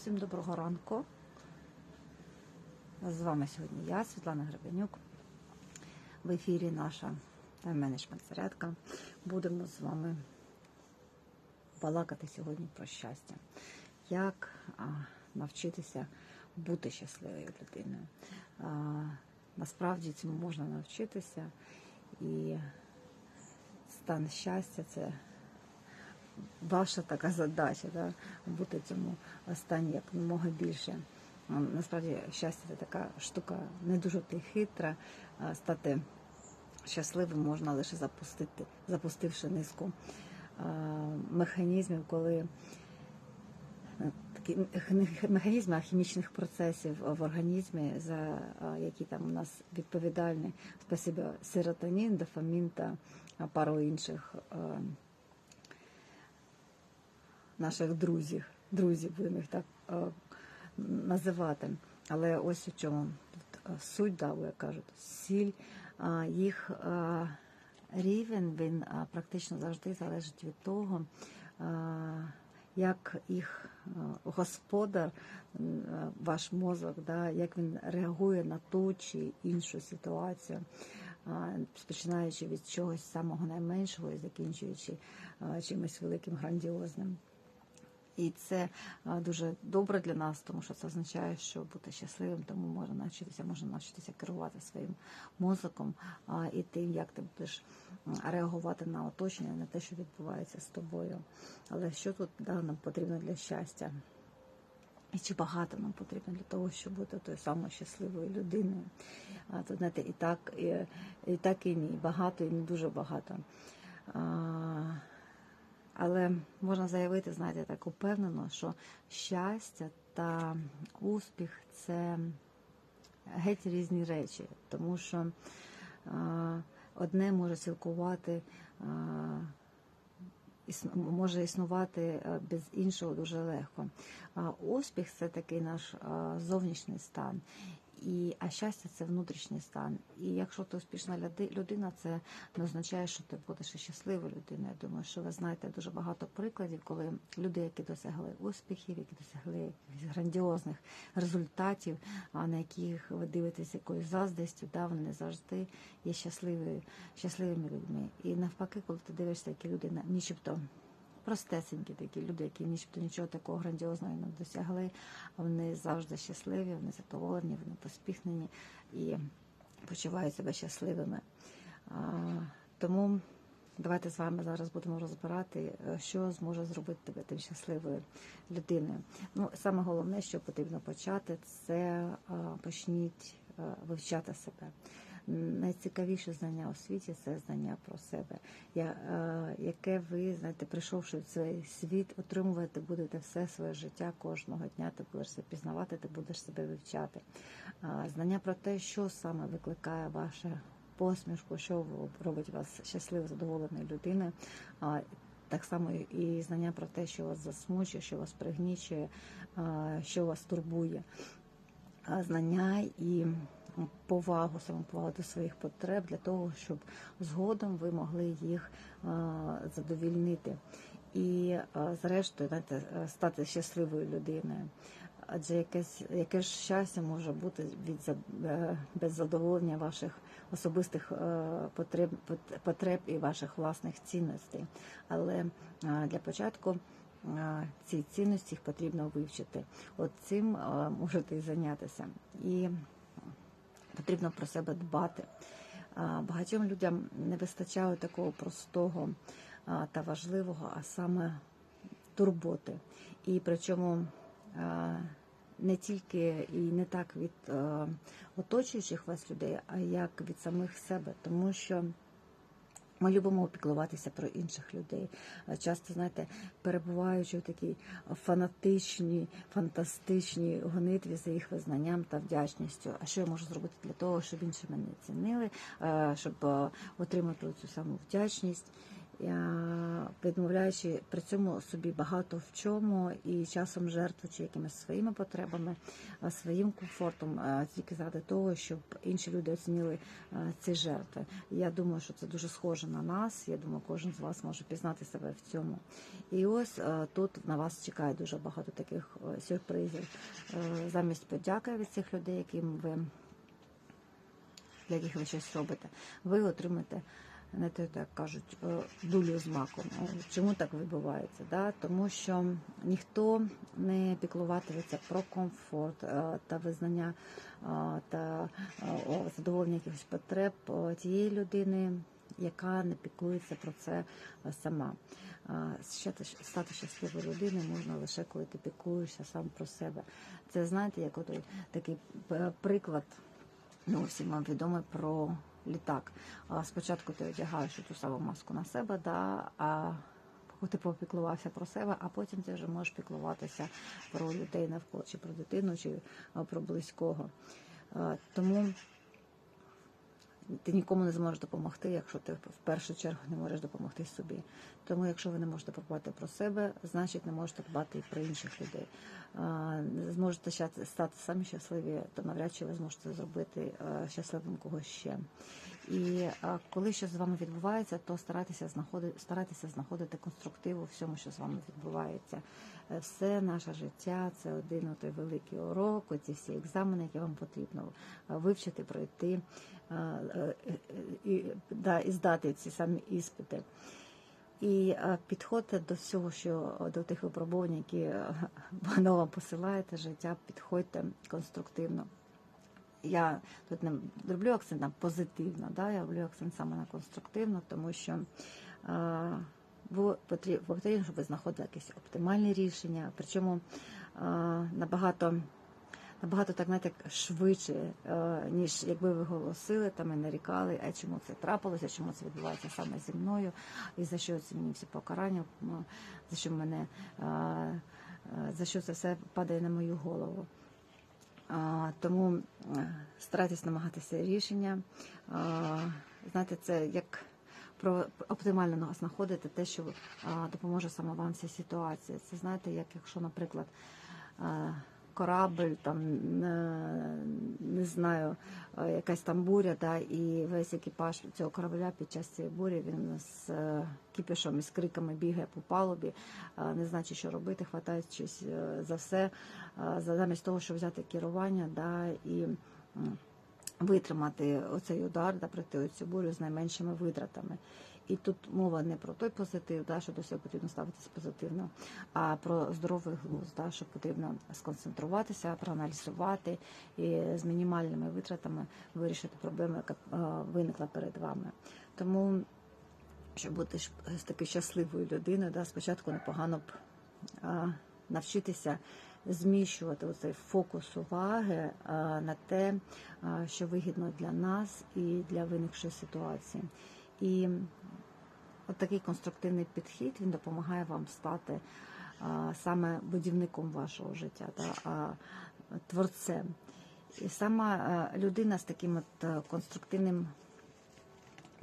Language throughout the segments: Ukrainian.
Всім доброго ранку. З вами сьогодні я, Світлана Гребенюк. В ефірі наша тайм-менеджмент зарядка. Будемо з вами балакати сьогодні про щастя. Як навчитися бути щасливою людиною. Насправді цьому можна навчитися, і стан щастя це ваша така задача, да, бути цьому стані якомога більше. Насправді щастя це така штука не дуже хитра. Стати щасливим можна лише запустити, запустивши низку механізмів, коли е, такі механізми хімічних процесів в організмі, за які там у нас відповідальні спасибі серотонін, дофамін та пару інших е, наших друзів, друзів будемо їх так е, називати. Але ось у чому тут е, суть, да, як кажуть, сіль, а, їх е, рівень він е, практично завжди залежить від того, е, як їх е, господар, е, ваш мозок, да, як він реагує на ту чи іншу ситуацію, починаючи від чогось самого найменшого і закінчуючи е, чимось великим, грандіозним. І це дуже добре для нас, тому що це означає, що бути щасливим, тому можна навчитися, можна навчитися керувати своїм мозоком і тим, як ти будеш реагувати на оточення, на те, що відбувається з тобою. Але що тут да, нам потрібно для щастя? І чи багато нам потрібно для того, щоб бути тою самою щасливою людиною? То знаєте, і так, і, і так, і ні, багато, і не дуже багато. Але можна заявити, знаєте, так упевнено, що щастя та успіх це геть різні речі, тому що одне може цілкувати, може існувати е, без іншого дуже легко. А успіх це такий наш зовнішній стан. І, а щастя це внутрішній стан. І якщо ти успішна людина, це не означає, що ти будеш щасливою людиною. Я думаю, що ви знаєте дуже багато прикладів, коли люди, які досягли успіхів, які досягли грандіозних результатів, а на яких ви дивитесь якоюсь заздрістю, да, вони завжди є щасливі, щасливими людьми. І навпаки, коли ти дивишся, які люди на- нічебто простесенькі такі люди, які нічого нічого такого грандіозного не досягли, вони завжди щасливі, вони задоволені, вони поспіхнені і почувають себе щасливими. Тому давайте з вами зараз будемо розбирати, е, що зможе зробити тебе тим щасливою людиною. Ну, саме головне, що потрібно почати, це почніть а, вивчати себе. Найцікавіше знання у світі це знання про себе, Я, е, яке ви знаєте, прийшовши в цей світ, отримувати будете все своє життя кожного дня. Ти будеш себе пізнавати, ти будеш себе вивчати. А, Знання про те, що саме викликає ваше посмішку, що робить вас щасливо задоволеною людиною. Так само і знання про те, що вас засмучує, що вас пригнічує, що вас турбує. Знання і повагу, самоповагу до своїх потреб для того, щоб згодом ви могли їх задовільнити. І зрештою знаєте, е, стати щасливою людиною. Адже якесь яке ж щастя може бути від е, без задоволення ваших особистих е, потреб, потреб і ваших власних цінностей. Але е, для початку е, ці цінності їх потрібно вивчити. От цим е, можете і зайнятися. І потрібно про себе дбати. Багатьом людям не вистачає такого простого та важливого, а саме турботи. І причому не тільки і не так від оточуючих вас людей, а як від самих себе, тому що. Ми любимо опіклуватися про інших людей. Часто, знаєте, перебуваючи в такій фанатичній, фантастичній гонитві за їх визнанням та вдячністю. А що я можу зробити для того, щоб інші мене цінили, е, щоб е, отримати цю саму вдячність? Відмовляючи при цьому собі багато в чому і часом жертвуючи якимись своїми потребами, а, своїм комфортом, а, тільки заради того, щоб інші люди оцінили ці жертви. Я думаю, що це дуже схоже на нас. Я думаю, кожен з вас може пізнати себе в цьому. І ось тут на вас чекає дуже багато таких сюрпризів. Е, Замість подяки від цих людей, яким ви для яких ви щось робите, ви отримаєте. Не те, як кажуть, е, дулю з маком. Е, Чому так відбувається? Да? Тому що ніхто не піклуватиметься про комфорт е, та визнання та задоволення якихось потреб тієї людини, яка не піклується про це сама. Стати щасливою людиною можна лише коли ти піклуєшся сам про себе. Це знаєте, як от такий приклад ну, всім вам відомо про літак. Спочатку ти одягаєш ту саму маску на себе, да, а ти попіклувався про себе, а потім ти вже можеш піклуватися про людей навколо, чи про дитину, чи про близького. Тому ти нікому не зможеш допомогти, якщо ти в першу чергу не можеш допомогти собі. Тому, якщо ви не можете подбати про себе, значить не можете дбати і про інших людей. Не зможете стати самі щасливі, то навряд чи ви зможете зробити щасливим когось ще. І коли щось з вами відбувається, то старайтеся знаходити, старайтеся знаходити конструктив у всьому, що з вами відбувається. Е, Все наше життя це один той великий урок, ці всі екзамени, які вам потрібно е, вивчити, пройти е, е, е, і, да, і здати ці самі іспити. І е, підходьте до всього, що до тих випробувань, які е, воно вам посилає, те життя, підходьте конструктивно. Я тут не роблю акцент на позитивно, да? я роблю акцент саме на конструктивно, тому що е, ви потрібно, щоб ви знаходили якесь оптимальне рішення, причому е, набагато набагато так знаєте, швидше, е, ніж якби ви голосили там і нарікали, а чому це трапилося, чому це відбувається саме зі мною, і за що це мені всі покарання, за що мене е, е, за що це все падає на мою голову. Тому старайтесь намагатися рішення. Знаєте, це як про оптимально знаходити те, що допоможе саме вам ця ситуація. Це знаєте, як якщо, наприклад, а, корабль, там е, не знаю, е, якась там буря, да, і весь екіпаж цього корабля під час цієї бурі він з е, кіпішом і з криками бігає по палубі, не знає, що робити, хватаючись за все, замість того, щоб взяти керування, да, і витримати оцей удар, да, пройти цю бурю з найменшими витратами. І тут мова не про той позитив, да, що до всього потрібно ставитися позитивно, а про здоровий глузд, да, що потрібно сконцентруватися, проаналізувати і з мінімальними витратами вирішити проблему, яка е, виникла перед вами. Тому, щоб бути з такою щасливою людиною, да, спочатку непогано б навчитися зміщувати оцей фокус уваги на те, що вигідно для нас і для виникшої ситуації. І от такий конструктивний підхід він допомагає вам стати саме будівником вашого життя, да, а, творцем. І сама е, людина з таким от е, конструктивним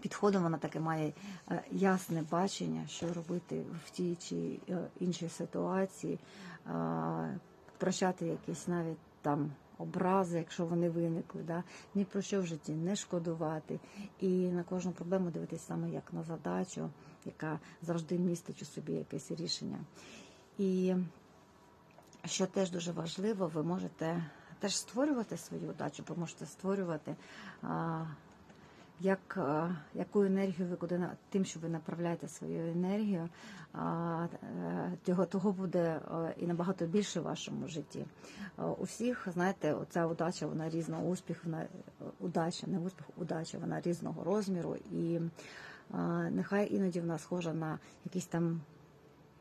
підходом, вона таке має е, ясне бачення, що робити в тій чи іншій ситуації, прощати якісь навіть там образи, якщо вони виникли, да? ні про що в житті не шкодувати. І на кожну проблему дивитися саме як на задачу, яка завжди містить у собі якесь рішення. І що теж дуже важливо, ви можете теж створювати свою удачу, ви можете створювати. А, як, е, яку енергію ви куди тим, що ви направляєте свою енергію, е, того, того буде е, і набагато більше в вашому житті. У всіх, знаєте, оця удача, вона різного успіх, вона удача, не успіх, удача, вона різного розміру. І нехай іноді вона схожа на якийсь там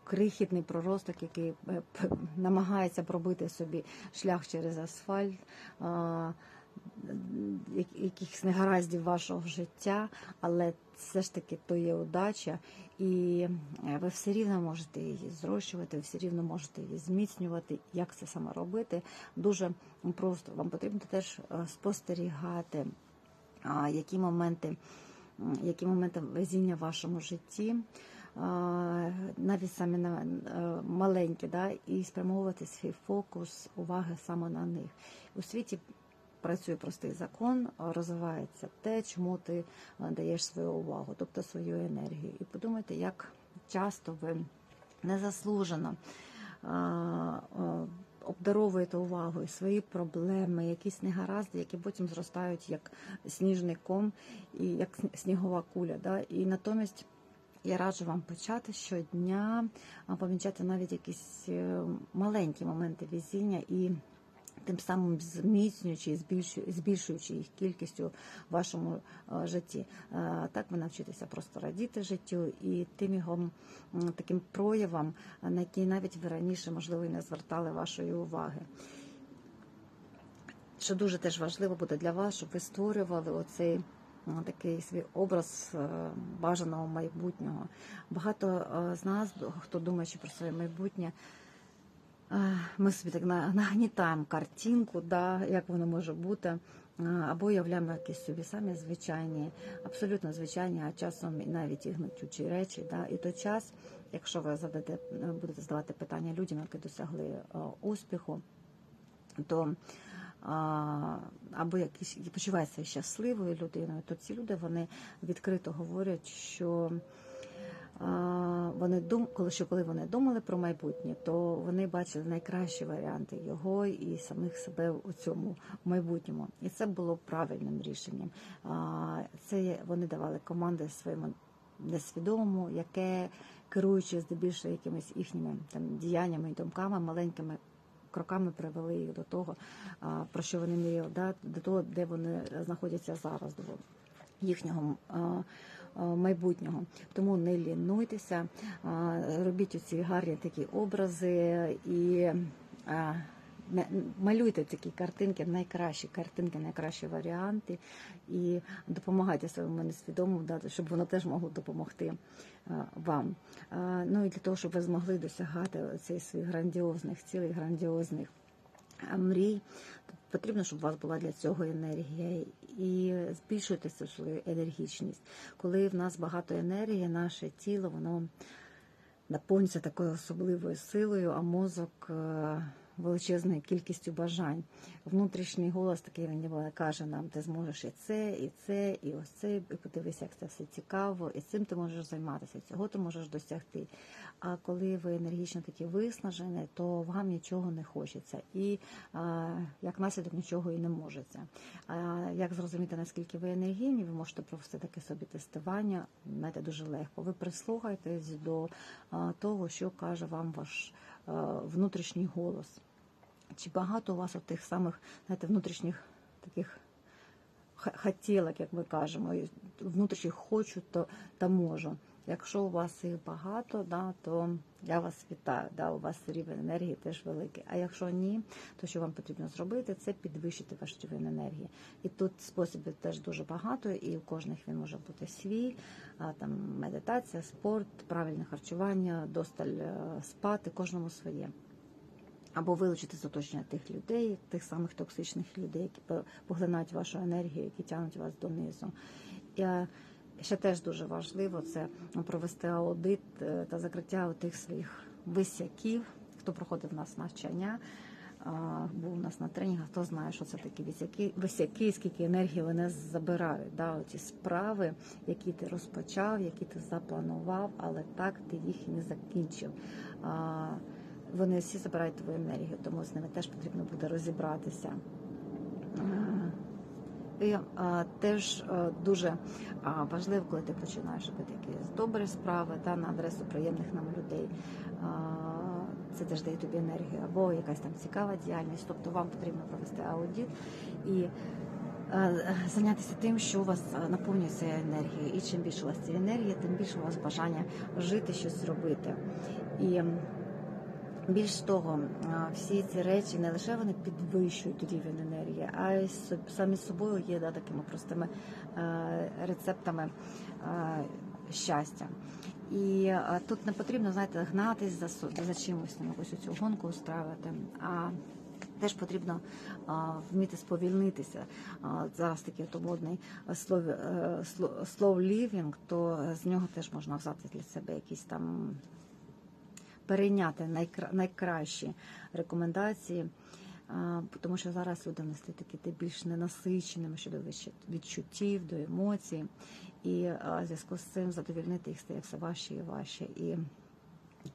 крихітний проросток, який намагається пробити собі шлях через асфальт. Як- якихось негараздів вашого життя, але все ж таки то є удача, і е, ви все рівно можете її зрощувати, ви все рівно можете її зміцнювати. Як це саме робити? Дуже просто вам потрібно теж е, спостерігати, які моменти які моменти везіння в вашому житті, навіть самі на е, маленькі, да, і спрямовувати свій фокус уваги саме на них. У світі працює простий закон, розвивається те, чому ти е, даєш свою увагу, тобто свою енергію. І подумайте, як часто ви незаслужено а, а, обдаровуєте увагою свої проблеми, якісь негаразди, які потім зростають як сніжний ком і як снігова куля. Да? І натомість я раджу вам почати щодня помічати навіть якісь е, маленькі моменти везіння і тим самим зміцнюючи і збільшуючи, їх кількістю в вашому е, житті. Е, Так ви навчитеся просто радіти життю і тим його таким проявам, е, на які навіть ви раніше, можливо, і не звертали вашої уваги. Що дуже теж важливо буде для вас, щоб ви створювали оцей такий свій образ е, бажаного майбутнього. Багато е, з нас, хто думає про своє майбутнє, е, ми собі так нагнітаємо картинку, да, як воно може бути, або уявляємо якісь собі самі звичайні, абсолютно звичайні, а часом навіть і гнетючі речі. Да. І той час, якщо ви зададете, будете задавати питання людям, які досягли успіху, то або якісь почуваються щасливою людиною, то ці люди вони відкрито говорять, що вони дум, коли що коли вони думали про майбутнє, то вони бачили найкращі варіанти його і самих себе у цьому майбутньому. І це було правильним рішенням. Це вони давали команди своєму несвідомому, яке керуючи здебільшого якимись їхніми там діяннями і думками, маленькими кроками привели їх до того, про що вони мріяли, да, до того, де вони знаходяться зараз, до їхнього майбутнього. Тому не лінуйтеся, робіть оці гарні такі образи і. Малюйте такі картинки, найкращі картинки, найкращі варіанти, і допомагайте своєму несвідомому, да, щоб воно теж могло допомогти вам. Ну і для того, щоб ви змогли досягати цих своїх грандіозних цілей, грандіозних мрій, потрібно, щоб у вас була для цього енергія. І збільшуйте свою енергічність. Коли в нас багато енергії, наше тіло воно наповнюється такою особливою силою, а мозок е, величезною кількістю бажань. Внутрішній голос такий він каже нам, ти зможеш і це, і це, і ось це, і подивися, як це все цікаво, і цим ти можеш займатися, цього ти можеш досягти. А коли ви енергічно такі виснажені, то вам нічого не хочеться, і а, як наслідок нічого і не можеться. А як зрозуміти, наскільки ви енергійні, ви можете провести таке собі тестування, знаєте, дуже легко. Ви прислухайтесь до того, що каже вам ваш внутрішній голос. Чи багато у вас тих самих знаєте, внутрішніх таких хотілок, як ми кажемо, внутрішніх хочу то, та можу. Якщо у вас їх багато, да, то я вас вітаю. Да, у вас рівень енергії теж великий. А якщо ні, то що вам потрібно зробити, це підвищити ваш рівень енергії. І тут способів теж дуже багато, і у кожних він може бути свій. А, там медитація, спорт, правильне харчування, досталь е, спати, кожному своє або вилучити з оточення тих людей, тих самих токсичних людей, які поглинають вашу енергію, які тягнуть вас донизу. І ще теж дуже важливо це провести аудит е, та закриття тих своїх висяків, хто проходив у нас навчання. Був у нас на тренінгах, хто знає, що це такі висяки, висяки, скільки енергії вони забирають. Да, оці справи, які ти розпочав, які ти запланував, але так ти їх не закінчив. А, вони всі забирають твою енергію, тому з ними теж потрібно буде розібратися. Е, І а, теж а, дуже а, важливо, коли ти починаєш робити якісь добрі справи та на адресу приємних нам людей. А, це теж дає тобі енергію, або якась там цікава діяльність. Тобто вам потрібно провести аудит і е, зайнятися тим, що у вас е, наповнюється енергією. І чим більше у вас цієї енергії, тим більше у вас бажання жити, щось зробити. І більш того, всі ці речі не лише вони підвищують рівень енергії, а й самі собою є да, такими простими е, рецептами е, щастя. І тут не потрібно, знаєте, гнатись за, за чимось, якусь цю гонку устраювати, а Теж потрібно вміти сповільнитися. Зараз такий модний е, сло- слов living, то з нього теж можна взяти для себе якісь там перейняти найкра- найкращі рекомендації. Тому що зараз люди вони стають такі більш ненасиченими щодо відчуттів, до емоцій, і в зв'язку з цим задовільнити їх стає все важче і важче. І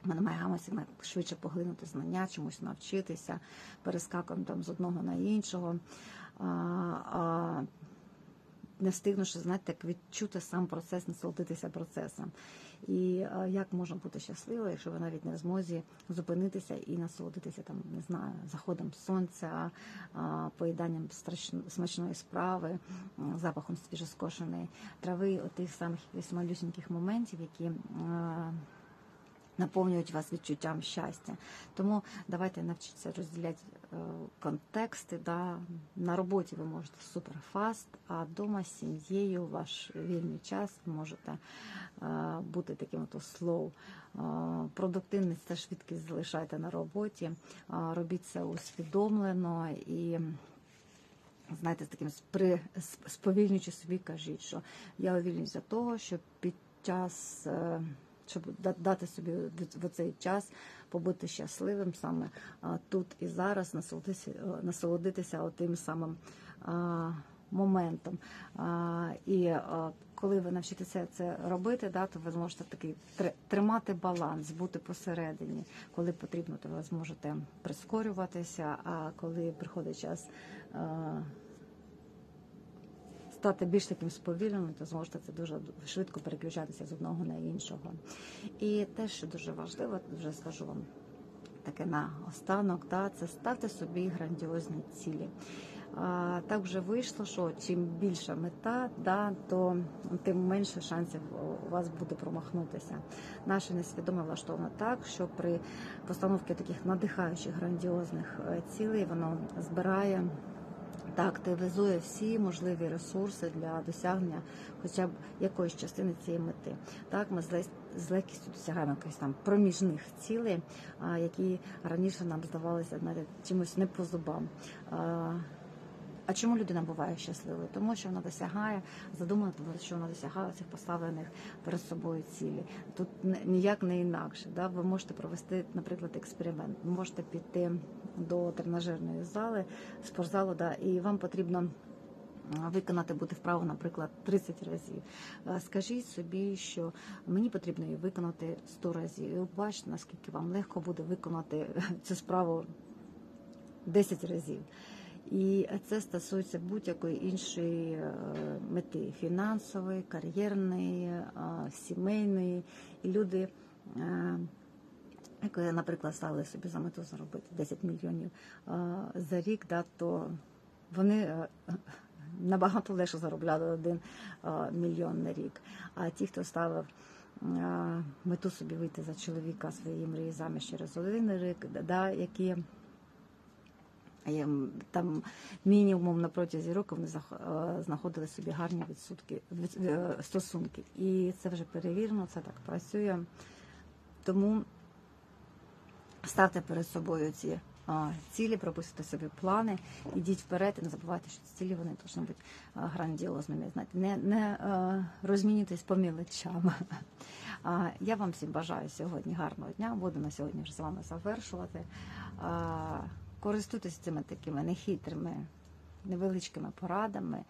ми намагаємося швидше поглинути знання, чомусь навчитися, перескакуємо там з одного на іншого. А, а, не встигнувши, знаєте, так відчути сам процес, насолодитися процесом. І як можна бути щасливою, якщо ви навіть не в змозі зупинитися і насолодитися там, не знаю, заходом сонця, поїданням смачної справи, запахом свіжоскошеної трави, отих самих малюсіньких моментів, які. Наповнюють вас відчуттям щастя. Тому давайте навчитися розділяти е, контексти. Да. На роботі ви можете суперфаст, а вдома з сім'єю ваш вільний час можете е, бути таким от слоу. Продуктивність та швидкість залишайте на роботі, е, робіть це усвідомлено і. Знаєте, з таким сповільнюючи собі, кажіть, що я увільнююсь того, щоб під час е, щоб дати собі в цей час побути щасливим саме тут і зараз, насолодитися, е, насолодитися тим самим моментом. І коли ви навчитеся це робити, да, то ви зможете такий тр- тримати баланс, бути посередині. Коли потрібно, то ви зможете прискорюватися, а коли приходить час. Стати більш таким сповільненим, то зможете це дуже швидко переключатися з одного на іншого. І те, що дуже важливо, вже скажу вам таке на останок, да, це ставте собі грандіозні цілі. А, так вже вийшло, що чим більша мета, да, то тим менше шансів у вас буде промахнутися. Наше несвідоме влаштовано так, що при постановці таких надихаючих грандіозних е, цілей воно збирає та активізує всі можливі ресурси для досягнення хоча б якоїсь частини цієї мети. Так, ми з легкістю досягаємо якихось там проміжних цілей, які раніше нам здавалися навіть чимось не по зубам. А, чому людина буває щасливою? Тому що вона досягає, задумана, тому що вона досягає цих поставлених перед собою цілі. Тут ніяк не інакше. Да? Ви можете провести, наприклад, експеримент. Ви можете піти до тренажерної зали, спортзалу, да, і вам потрібно виконати бути вправу, наприклад, 30 разів. Скажіть собі, що мені потрібно її виконати 100 разів. І ви бачите, наскільки вам легко буде виконати цю справу 10 разів. І це стосується будь-якої іншої е, мети фінансової, кар'єрної, е, сімейної. І люди, е, як, наприклад, ставили собі за мету заробити 10 мільйонів за рік, то вони набагато легше заробляли один е, мільйон на рік. А ті, хто ставив мету собі вийти за чоловіка своєї мрії заміж через один рік, які Там мінімум на протязі року вони е, знаходили собі гарні відсотки від- е, стосунки. І це вже перевірено, це так працює. Тому ставте перед собою ці цілі, прописуйте собі плани, ідіть вперед і не забувайте, що ці цілі вони повинні бути грандіозними. Знаєте, не, не е, розмінюйтесь по мілочам. Я вам всім бажаю сьогодні гарного дня. Буду на сьогодні вже з вами завершувати. Користуйтесь цими такими нехитрими, невеличкими порадами,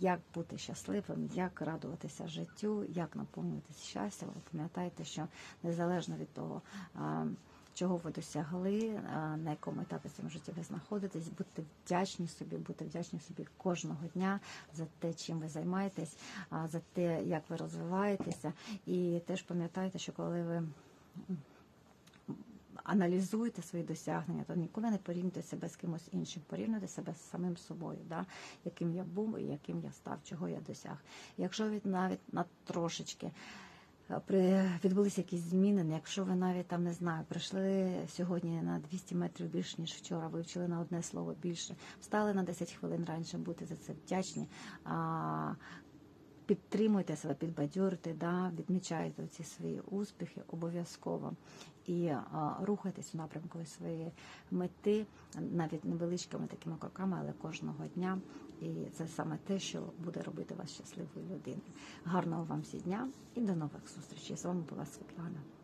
як бути щасливим, як радуватися життю, як наповнюватися щастям. Ви пам'ятайте, що незалежно від того, чого ви досягли, на якому етапі цьому житті ви знаходитесь, будьте вдячні собі, будьте вдячні собі кожного дня за те, чим ви займаєтесь, за те, як ви розвиваєтеся. І теж пам'ятайте, що коли ви аналізуєте свої досягнення, то ніколи не порівнюйте себе з кимось іншим, порівнюйте себе з самим собою, да? яким я був і яким я став, чого я досяг. Якщо ви навіть на трошечки е, відбулися якісь зміни, якщо ви навіть там не знаю, прийшли сьогодні на 200 метрів більше, ніж вчора, вивчили на одне слово більше, встали на 10 хвилин раніше, будьте за це вдячні. Підтримуйте себе, підбадьорте, да, відмічайте ці свої успіхи обов'язково і а, рухайтесь у напрямку своєї мети, навіть невеличкими такими кроками, але кожного дня. І це саме те, що буде робити вас щасливою людиною. Гарного вам всі дня і до нових зустрічей. З вами була Світлана.